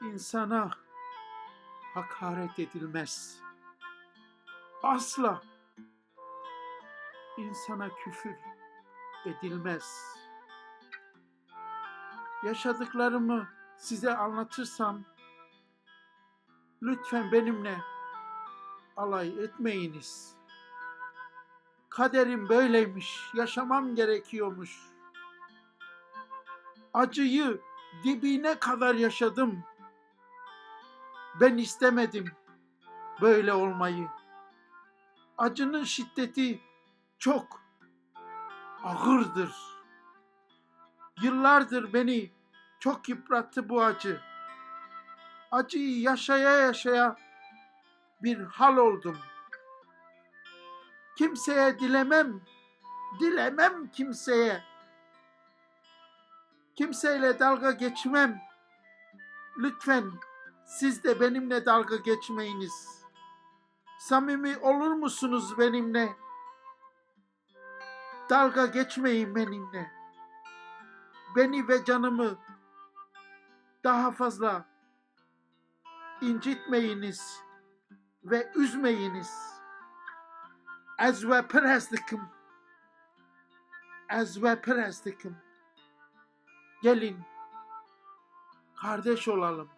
insana hakaret edilmez. Asla insana küfür edilmez. Yaşadıklarımı size anlatırsam lütfen benimle alay etmeyiniz. Kaderim böyleymiş, yaşamam gerekiyormuş. Acıyı dibine kadar yaşadım. Ben istemedim böyle olmayı. Acının şiddeti çok ağırdır. Yıllardır beni çok yıprattı bu acı. Acıyı yaşaya yaşaya bir hal oldum. Kimseye dilemem, dilemem kimseye. Kimseyle dalga geçmem. Lütfen siz de benimle dalga geçmeyiniz. Samimi olur musunuz benimle? Dalga geçmeyin benimle. Beni ve canımı daha fazla incitmeyiniz ve üzmeyiniz. Ez ve perestlikim. Ez ve perestlikim. Gelin kardeş olalım.